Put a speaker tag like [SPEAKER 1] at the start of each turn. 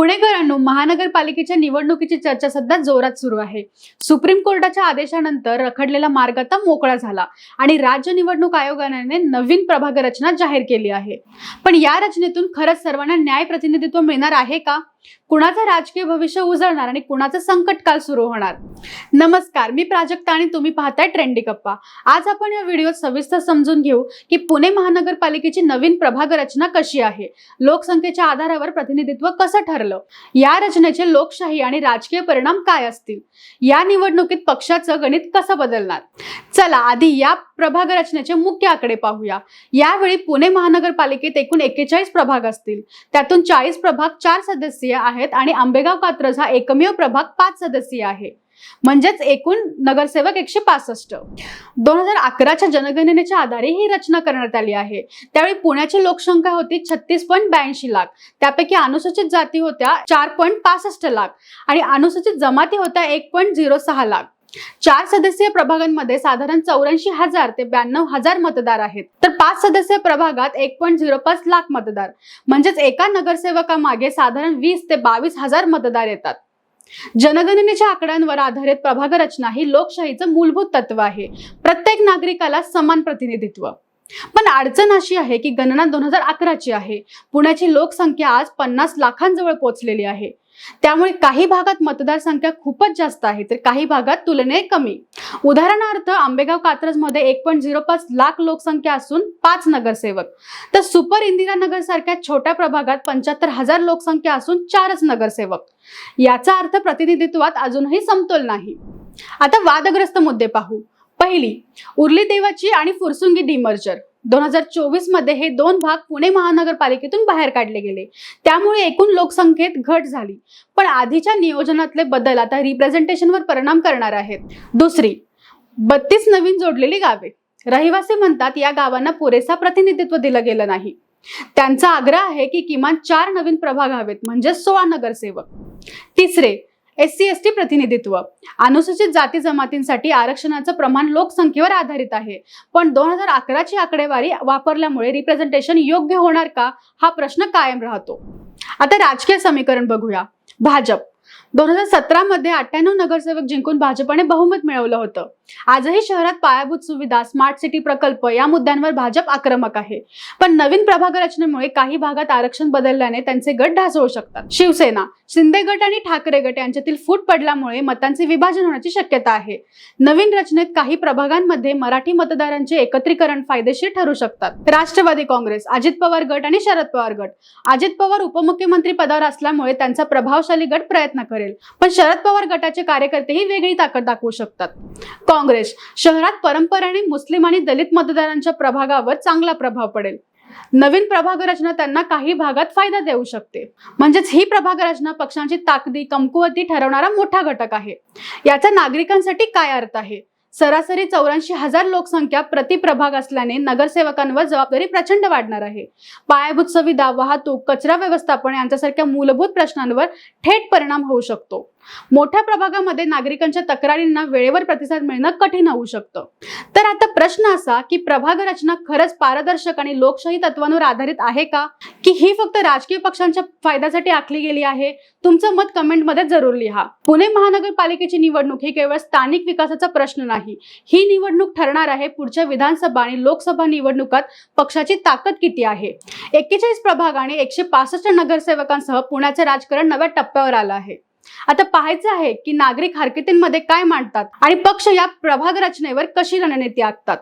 [SPEAKER 1] पुणेकरांनो महानगरपालिकेच्या निवडणुकीची चर्चा सध्या जोरात सुरू आहे. सुप्रीम कोर्टाच्या आदेशानंतर रखडलेला मार्ग आता मोकळा झाला आणि राज्य निवडणूक आयोगाने नवीन प्रभाग रचना जाहीर केली आहे. पण या रचनेतून खरंच सर्वांना न्याय प्रतिनिधित्व मिळणार आहे का? कुणाचं राजकीय भविष्य उजळणार आणि कुणाचं संकटकाल सुरू होणार? नमस्कार मी प्राजक्ता आणि तुम्ही पाहताय ट्रेंडी कप्पा आज आपण या व्हिडिओत सविस्तर समजून घेऊ की पुणे महानगरपालिकेची नवीन प्रभाग रचना कशी आहे? लोकसंख्येच्या आधारावर प्रतिनिधित्व कसं ठरलं? या रचनेचे लोकशाही आणि राजकीय परिणाम काय असतील? या निवडणुकीत पक्षाचं गणित कसं बदलणार? चला आधी या प्रभाग रचनेचे मुख्य आकडे पाहूया. यावेळी पुणे महानगरपालिकेत एकूण एक्केचाळीस प्रभाग असतील. त्यातून चाळीस प्रभाग चार सदस्यीय आहेत आणि आंबेगाव कात्रज हा एकमेव प्रभाग पाच सदस्यीय आहे. म्हणजेच एकूण नगरसेवक एकशे पासष्ट. दोन हजार अकराच्या जनगणनेच्या आधारे ही रचना करण्यात आली आहे. त्यावेळी पुण्याची लोकसंख्या होती छत्तीस पॉईंट ब्याऐंशी लाख. त्यापैकी अनुसूचित जाती होत्या चार पॉईंट पासष्ट लाख. आणि अनुसूचित जमाती होत्या एक पॉईंट झिरो सहा लाख. चार सदस्यीय प्रभागांमध्ये साधारण चौऱ्याऐंशी हजार ते ब्याण्णव हजार मतदार आहेत. तर पाच सदस्यीय प्रभागात एक पॉईंट झिरो पाच लाख मतदार म्हणजेच एका नगरसेवकामागे साधारण वीस ते बावीस हजार मतदार येतात. जनगणनेच्या आकड्यांवर आधारित प्रभाग रचना ही लोकशाहीचं मूलभूत तत्व आहे. प्रत्येक नागरिकाला समान प्रतिनिधित्व. पण अडचण अशी आहे की गणना दोन हजार अकराची आहे. पुण्याची लोकसंख्या आज पन्नास लाखांजवळ पोहोचलेली आहे. त्यामुळे काही भागात मतदारसंख्या खूपच जास्त आहे तर काही भागात तुलने कमी. उदाहरणार्थ आंबेगाव कात्रजमध्ये एक पॉईंट झिरो पाच लाख लोकसंख्या असून पाच नगरसेवक. तर सुपर इंदिरानगर सारख्या छोट्या प्रभागात पंच्याहत्तर हजार लोकसंख्या असून चारच नगरसेवक. याचा अर्थ प्रतिनिधित्वात अजूनही समतोल नाही. आता वादग्रस्त मुद्दे पाहू. पहिली उर्ली देवाची आणि फुरसुंगी डिमर्जर दोन हजार चोवीसमध्ये हे दोन भाग पुणे महानगरपालिकेतून बाहेर काढले गेले. त्यामुळे एकूण लोकसंख्येत घट झाली. पण आधीच्या नियोजनातले बदल आता रिप्रेझेंटेशनवर परिणाम करणार आहेत. दुसरी बत्तीस नवीन जोडलेली गावे. रहिवासी म्हणतात या गावांना पुरेसा प्रतिनिधित्व दिलं गेलं नाही. त्यांचा आग्रह आहे की किमान चार नवीन प्रभाग हवेत म्हणजे सोळा नगरसेवक. तिसरे एस सी एस टी प्रतिनिधित्व. अनुसूचित जाती जमातींसाठी आरक्षणाचं प्रमाण लोकसंख्येवर आधारित आहे. पण दोन हजार अकराची आकडेवारी वापरल्यामुळे रिप्रेझेंटेशन योग्य होणार का? हा प्रश्न कायम राहतो. आता राजकीय समीकरण बघूया. भाजप. दोन हजार सतरा मध्ये अठ्ठ्याण्णव नगरसेवक जिंकून भाजपने बहुमत मिळवलं होतं. आजही शहरात पायाभूत सुविधा स्मार्ट सिटी प्रकल्प या मुद्द्यांवर भाजप आक्रमक आहे. पण नवीन प्रभाग रचनेमुळे काही भागात आरक्षण बदलल्याने त्यांचे गट ढासळू शकतात. शिवसेना शिंदे गट आणि ठाकरे गट यांच्यातील फूट पडल्यामुळे मतांचे विभाजन होण्याची शक्यता आहे. नवीन रचनेत काही प्रभागांमध्ये मराठी मतदारांचे एकत्रीकरण फायदेशीर ठरू शकतात. राष्ट्रवादी काँग्रेस अजित पवार गट आणि शरद पवार गट. अजित पवार उपमुख्यमंत्री पदावर असल्यामुळे त्यांचा प्रभावशाली गट प्रयत्न प्रयत्न करेल. पण शरद पवार गटाचे कार्यकर्तेही वेगळी ताकद दाखवू शकतात. काँग्रेस शहरात परंपरेने मुस्लिम आणि दलित मतदारांच्या प्रभागावर चांगला प्रभाव पडेल. नवीन प्रभाग रचना त्यांना काही भागात फायदा देऊ शकते. म्हणजेच ही प्रभाग रचना पक्षांची ताकदी कमकुवती ठरवणारा मोठा घटक आहे. याचा नागरिकांसाठी काय अर्थ आहे? सरासरी चौऱ्याऐंशी हजार लोकसंख्या प्रति प्रभाग असल्याने नगरसेवकांवर जबाबदारी प्रचंड वाढणार आहे. पायाभूत सुविधा वाहतूक कचरा व्यवस्थापन यांच्यासारख्या मूलभूत प्रश्नांवर थेट परिणाम होऊ शकतो. मोठ्या प्रभागामध्ये नागरिकांच्या तक्रारींना वेळेवर प्रतिसाद मिळणं कठीण होऊ शकतं. तर आता प्रश्न असा की प्रभाग रचना खरंच पारदर्शक आणि लोकशाही तत्वांवर आधारित आहे का? की ही फक्त राजकीय पक्षांच्या फायद्यासाठी आखली गेली आहे? तुमचं मत कमेंटमध्ये जरूर लिहा. पुणे महानगरपालिकेची निवडणूक ही केवळ स्थानिक विकासाचा प्रश्न नाही ही निवडणूक ठरणार आहे पुढच्या विधानसभा आणि लोकसभा निवडणुकात पक्षाची ताकद किती आहे? एक्केचाळीस प्रभाग आणि एकशे पासष्ट नगरसेवकांसह पुण्याचं राजकारण नव्या टप्प्यावर आलं आहे. आता पाहायचं आहे की नागरिक हरकतींमध्ये काय मांडतात आणि पक्ष या प्रभाग रचनेवर कशी रणनीती आखतात.